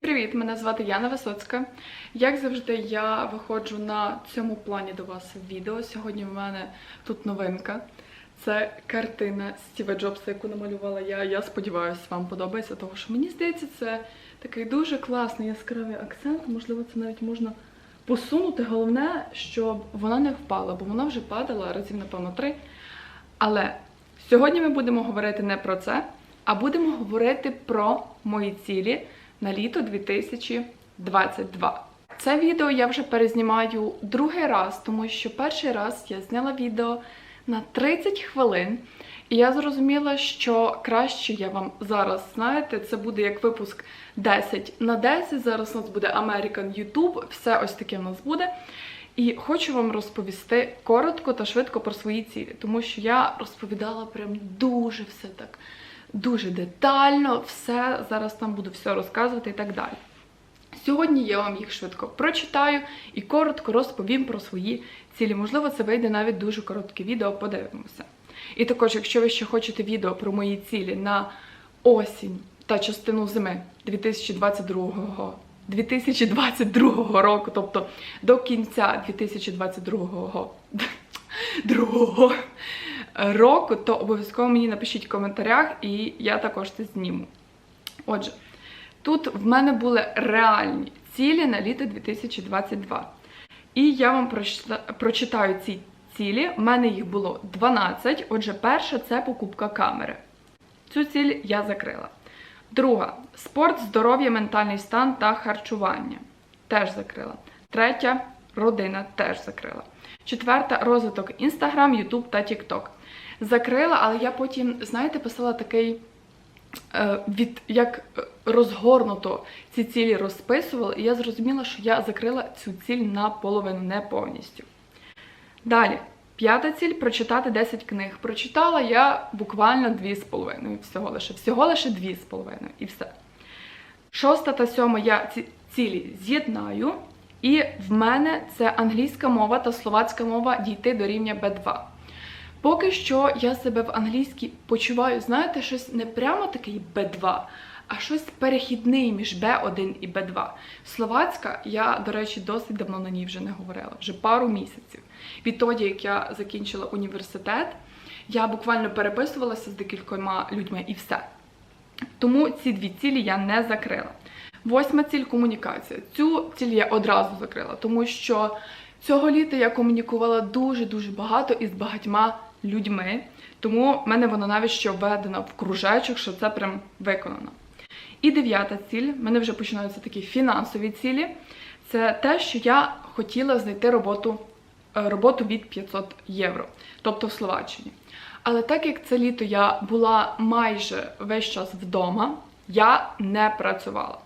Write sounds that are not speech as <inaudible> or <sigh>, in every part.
Привіт, мене звати Яна Висоцька. Як завжди, я виходжу на цьому плані до вас відео. Сьогодні в мене тут новинка. Це картина Стіва Джобса, яку намалювала я. Я сподіваюся, вам подобається, тому що мені здається, це такий дуже класний яскравий акцент. Можливо, це навіть можна посунути. Головне, щоб вона не впала, бо вона вже падала разів, напевно, три. Але сьогодні ми будемо говорити не про це, а будемо говорити про мої цілі на літо 2022. Це відео я вже перезнімаю другий раз, тому що перший раз я зняла відео на 30 хвилин, і я зрозуміла, що краще я вам зараз знаєте, це буде як випуск 10 на 10. Зараз у нас буде American YouTube, все ось таке в нас буде. І хочу вам розповісти коротко та швидко про свої цілі, тому що я розповідала прям дуже все так, дуже детально, все зараз там буду все розказувати і так далі. Сьогодні я вам їх швидко прочитаю і коротко розповім про свої цілі. Можливо, це вийде навіть дуже коротке відео, подивимося. І також, якщо ви ще хочете відео про мої цілі на осінь та частину зими 2022 2022 року, тобто до кінця 2022 другого року, то обов'язково мені напишіть в коментарях, і я також це зніму. Отже, тут в мене були реальні цілі на літо 2022. І я вам прочитаю ці цілі. У мене їх було 12. Отже, перша це покупка камери. Цю ціль я закрила. Друга спорт, здоров'я, ментальний стан та харчування. Теж закрила. Третя родина теж закрила. Четверта розвиток Інстаграм, Ютуб та Тікток. Закрила, але я потім, знаєте, писала такий е, від як е, розгорнуто ці цілі розписувала, і я зрозуміла, що я закрила цю ціль наполовину, не повністю. Далі, п'ята ціль прочитати 10 книг. Прочитала я буквально 2,5 всього лише. Всього лише 2,5 і все. Шоста та сьома я ці цілі з'єднаю. І в мене це англійська мова та словацька мова дійти до рівня B2. Поки що я себе в англійській почуваю, знаєте, щось не прямо такий B2, а щось перехідний між B1 і B2. Словацька, я, до речі, досить давно на ній вже не говорила, вже пару місяців. Відтоді, як я закінчила університет, я буквально переписувалася з декількома людьми і все. Тому ці дві цілі я не закрила. Восьма ціль комунікація. Цю ціль я одразу закрила, тому що цього літа я комунікувала дуже-дуже багато із багатьма людьми. Тому в мене вона навіть ще введена в кружечок, що це прям виконано. І дев'ята ціль, в мене вже починаються такі фінансові цілі. Це те, що я хотіла знайти роботу, е, роботу від 500 євро, тобто в Словаччині. Але так як це літо я була майже весь час вдома, я не працювала.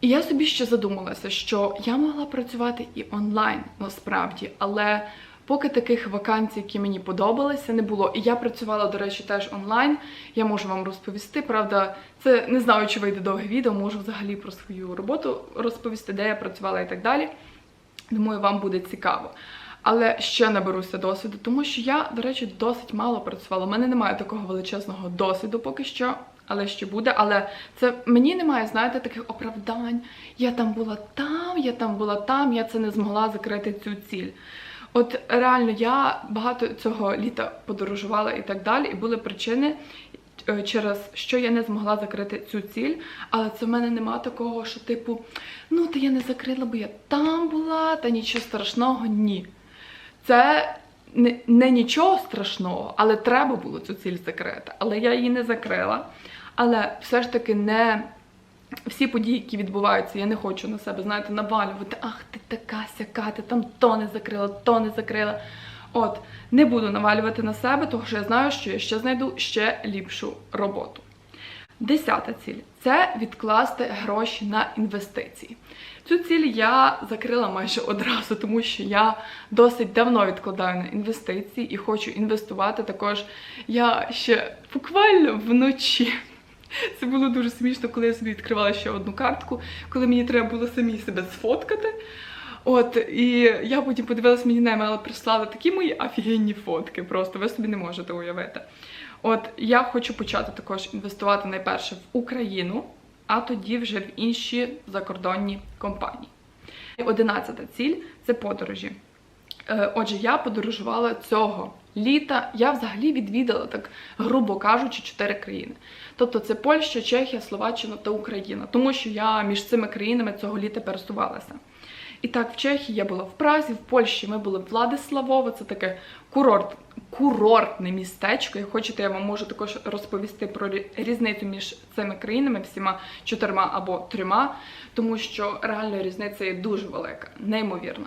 І я собі ще задумалася, що я могла працювати і онлайн насправді, але поки таких вакансій, які мені подобалися, не було. І я працювала, до речі, теж онлайн. Я можу вам розповісти. Правда, це не знаю, чи вийде довге відео, можу взагалі про свою роботу розповісти, де я працювала і так далі. Думаю, вам буде цікаво. Але ще наберуся досвіду, тому що я, до речі, досить мало працювала. У мене немає такого величезного досвіду поки що, але ще буде. Але це мені немає, знаєте, таких оправдань. Я там була там, я там була там, я це не змогла закрити цю ціль. От реально я багато цього літа подорожувала і так далі, і були причини, е, через що я не змогла закрити цю ціль. Але це в мене нема такого, що типу, ну та я не закрила, бо я там була, та нічого страшного, ні. Це не, не нічого страшного, але треба було цю ціль закрити. Але я її не закрила. Але все ж таки не всі події, які відбуваються, я не хочу на себе, знаєте, навалювати. Ах, ти така сяка, ти там то не закрила, то не закрила. От, не буду навалювати на себе, тому що я знаю, що я ще знайду ще ліпшу роботу. Десята ціль це відкласти гроші на інвестиції. Цю ціль я закрила майже одразу, тому що я досить давно відкладаю на інвестиції і хочу інвестувати. Також я ще буквально вночі. Це було дуже смішно, коли я собі відкривала ще одну картку, коли мені треба було самі себе сфоткати. От, і я потім подивилась, мені на емейл прислали такі мої офігенні фотки, просто ви собі не можете уявити. От я хочу почати також інвестувати найперше в Україну, а тоді вже в інші закордонні компанії. Одинадцята ціль це подорожі. Е, Отже, я подорожувала цього літа. Я взагалі відвідала, так грубо кажучи, чотири країни. Тобто це Польща, Чехія, Словаччина та Україна, тому що я між цими країнами цього літа пересувалася. І так, в Чехії я була в Празі, в Польщі ми були в Владиславово, це таке курорт, курортне містечко. Як хочете, я вам можу також розповісти про рі- різницю між цими країнами, всіма чотирма або трьома, тому що реально різниця є дуже велика, неймовірна.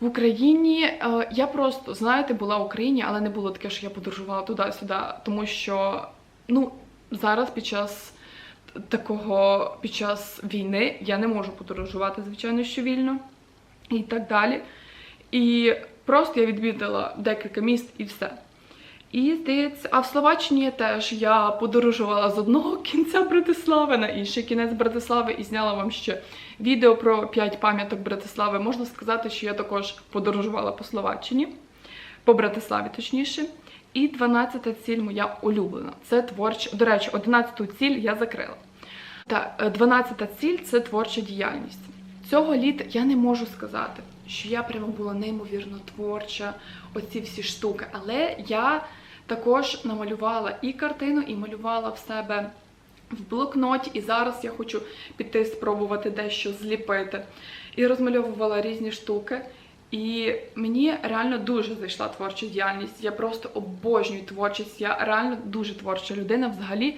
В Україні е, я просто, знаєте, була в Україні, але не було таке, що я подорожувала туди-сюди, тому що ну, зараз під час такого, під час війни я не можу подорожувати, звичайно, що вільно і так далі. І просто я відвідала декілька міст і все. І здається, а в Словаччині теж я подорожувала з одного <laughs> кінця Братислави на інший кінець Братислави і зняла вам ще відео про 5 пам'яток Братислави. Можна сказати, що я також подорожувала по Словаччині, по Братиславі точніше. І 12-та ціль моя улюблена. Це творча. До речі, 11-ту ціль я закрила. Та е, 12-та ціль це творча діяльність. Цього літа я не можу сказати, що я прямо була неймовірно творча, оці всі штуки. Але я також намалювала і картину, і малювала в себе в блокноті. І зараз я хочу піти спробувати дещо зліпити. І розмальовувала різні штуки. І мені реально дуже зайшла творча діяльність. Я просто обожнюю творчість. Я реально дуже творча людина. Взагалі,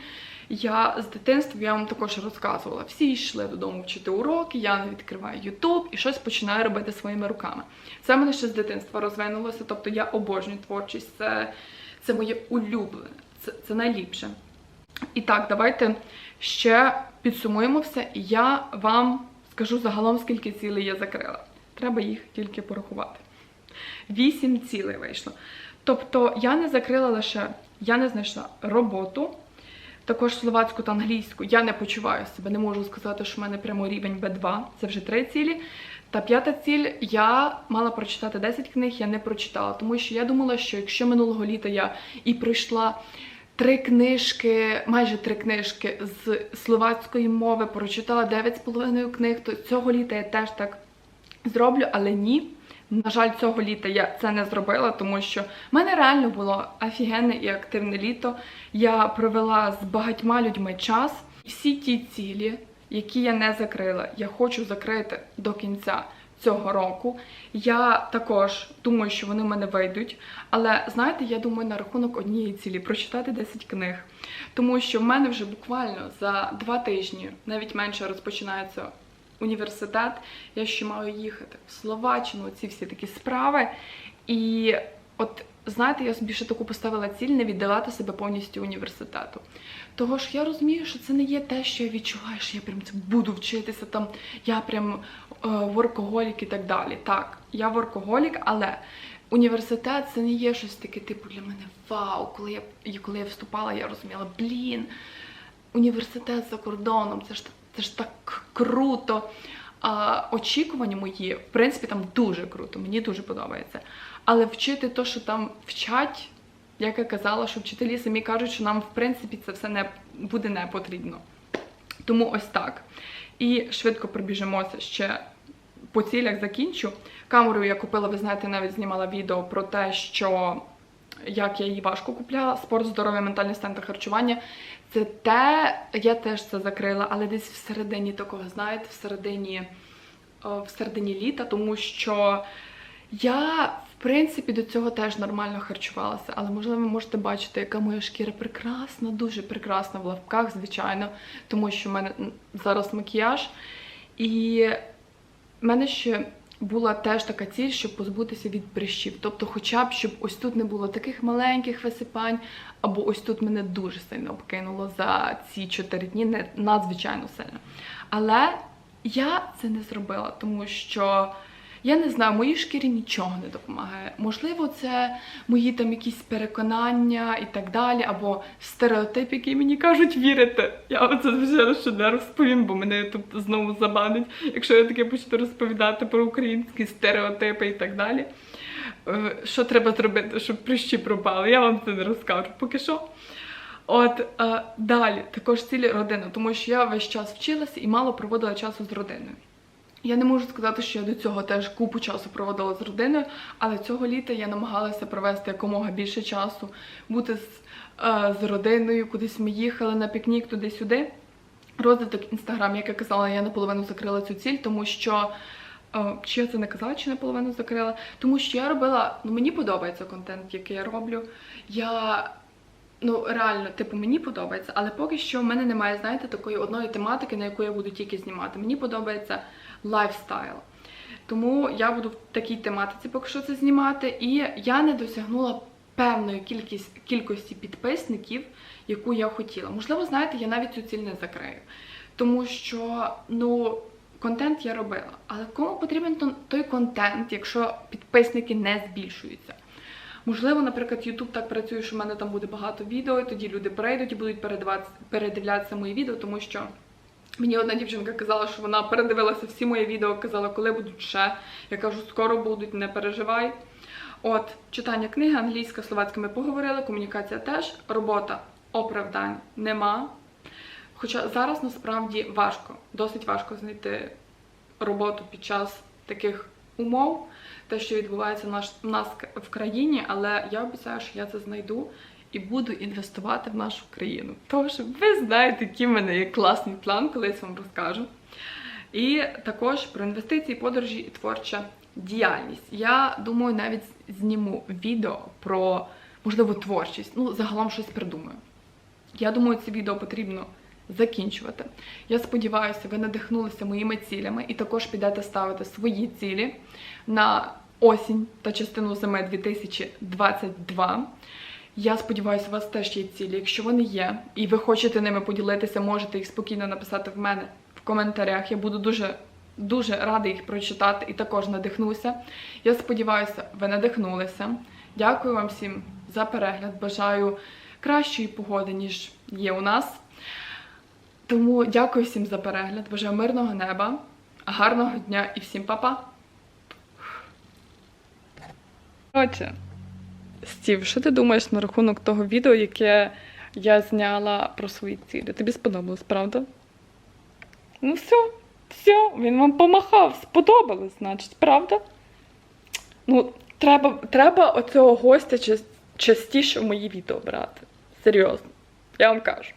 я з дитинства я вам також розказувала. Всі йшли додому вчити уроки, я відкриваю Ютуб і щось починаю робити своїми руками. Це мене ще з дитинства розвинулося. Тобто я обожнюю творчість. Це, це моє улюблене, це, це найліпше. І так, давайте ще підсумуємо все, і я вам скажу загалом, скільки цілей я закрила. Треба їх тільки порахувати. Вісім цілей вийшло. Тобто я не закрила лише, я не знайшла роботу, також словацьку та англійську. Я не почуваю себе, не можу сказати, що в мене прямо рівень Б2, це вже три цілі. Та п'ята ціль, я мала прочитати 10 книг, я не прочитала, тому що я думала, що якщо минулого літа я і пройшла три книжки, майже три книжки з словацької мови, прочитала 9,5 книг, то цього літа я теж так зроблю, але ні. На жаль, цього літа я це не зробила, тому що в мене реально було офігенне і активне літо. Я провела з багатьма людьми час. Всі ті цілі, які я не закрила, я хочу закрити до кінця цього року. Я також думаю, що вони в мене вийдуть. Але знаєте, я думаю на рахунок однієї цілі прочитати 10 книг. Тому що в мене вже буквально за два тижні, навіть менше розпочинається університет. Я ще маю їхати в Словаччину, ці всі такі справи. І от знаєте, я ще таку поставила ціль не віддавати себе повністю університету. Того ж я розумію, що це не є те, що я відчуваю, що я прям це буду вчитися там, я прям е, воркоголік і так далі. Так, я воркоголік, але університет це не є щось таке, типу, для мене вау. Коли я, коли я вступала, я розуміла, блін, університет за кордоном, це ж це ж так круто. А очікування мої, в принципі, там дуже круто, мені дуже подобається. Але вчити те, що там вчать, як я казала, що вчителі самі кажуть, що нам, в принципі, це все не буде не потрібно. Тому ось так. І швидко пробіжимося ще по цілях закінчу. Камеру я купила, ви знаєте, навіть знімала відео про те, що як я її важко купляла. Спорт, здоров'я, ментальний стан та харчування. Це те, я теж це закрила, але десь всередині такого, знаєте, всередині, всередині літа, тому що я, в принципі, до цього теж нормально харчувалася, але можливо ви можете бачити, яка моя шкіра прекрасна, дуже прекрасна в лапках, звичайно, тому що в мене зараз макіяж. І в мене ще була теж така ціль, щоб позбутися від прищів. Тобто, хоча б щоб ось тут не було таких маленьких висипань, або ось тут мене дуже сильно обкинуло за ці 4 дні, не надзвичайно сильно. Але я це не зробила, тому що я не знаю, моїй шкірі нічого не допомагає. Можливо, це мої там якісь переконання і так далі, або стереотип, який мені кажуть вірити. Я оце вже ще не розповім, бо мене тут знову забанить, якщо я таке почну розповідати про українські стереотипи і так далі. Е, Що треба зробити, щоб прищі пропали? Я вам це не розкажу поки що. От е, далі також цілі родини, тому що я весь час вчилася і мало проводила часу з родиною. Я не можу сказати, що я до цього теж купу часу проводила з родиною, але цього літа я намагалася провести якомога більше часу, бути з, е, з родиною, кудись ми їхали на пікнік туди-сюди. Розвиток інстаграм, як я казала, я наполовину закрила цю ціль, тому що е, чи я це не казала, чи наполовину закрила, тому що я робила, ну мені подобається контент, який я роблю. Я ну реально, типу, мені подобається, але поки що в мене немає, знаєте, такої одної тематики, на яку я буду тільки знімати. Мені подобається лайфстайл. Тому я буду в такій тематиці поки що це знімати. І я не досягнула певної кількість, кількості підписників, яку я хотіла. Можливо, знаєте, я навіть цю ціль не закрию. Тому що, ну, контент я робила. Але кому потрібен той контент, якщо підписники не збільшуються? Можливо, наприклад, YouTube так працює, що в мене там буде багато відео, і тоді люди перейдуть і будуть передивлятися мої відео, тому що мені одна дівчинка казала, що вона передивилася всі мої відео, казала, коли будуть ще. Я кажу, скоро будуть, не переживай. От, читання книги, англійська, словацька ми поговорили, комунікація теж, робота оправдань нема. Хоча зараз насправді важко, досить важко знайти роботу під час таких умов, те, що відбувається в нас в країні, але я обіцяю, що я це знайду і буду інвестувати в нашу країну. Тож ви знаєте, який в мене є класний план, колись вам розкажу. І також про інвестиції, подорожі і творча діяльність. Я думаю, навіть зніму відео про можливо творчість. Ну, загалом щось придумаю. Я думаю, це відео потрібно закінчувати. Я сподіваюся, ви надихнулися моїми цілями і також підете ставити свої цілі на осінь та частину зими 2022. Я сподіваюся, у вас теж є цілі. Якщо вони є, і ви хочете ними поділитися, можете їх спокійно написати в мене в коментарях. Я буду дуже дуже рада їх прочитати і також надихнуся. Я сподіваюся, ви надихнулися. Дякую вам всім за перегляд. Бажаю кращої погоди, ніж є у нас. Тому дякую всім за перегляд. Бажаю мирного неба, гарного дня і всім па-па. Отже, Стів, що ти думаєш на рахунок того відео, яке я зняла про свої цілі? Тобі сподобалось, правда? Ну все, все, він вам помахав, сподобалось, значить, правда? Ну, треба, треба оцього гостя частіше в мої відео брати. Серйозно, я вам кажу.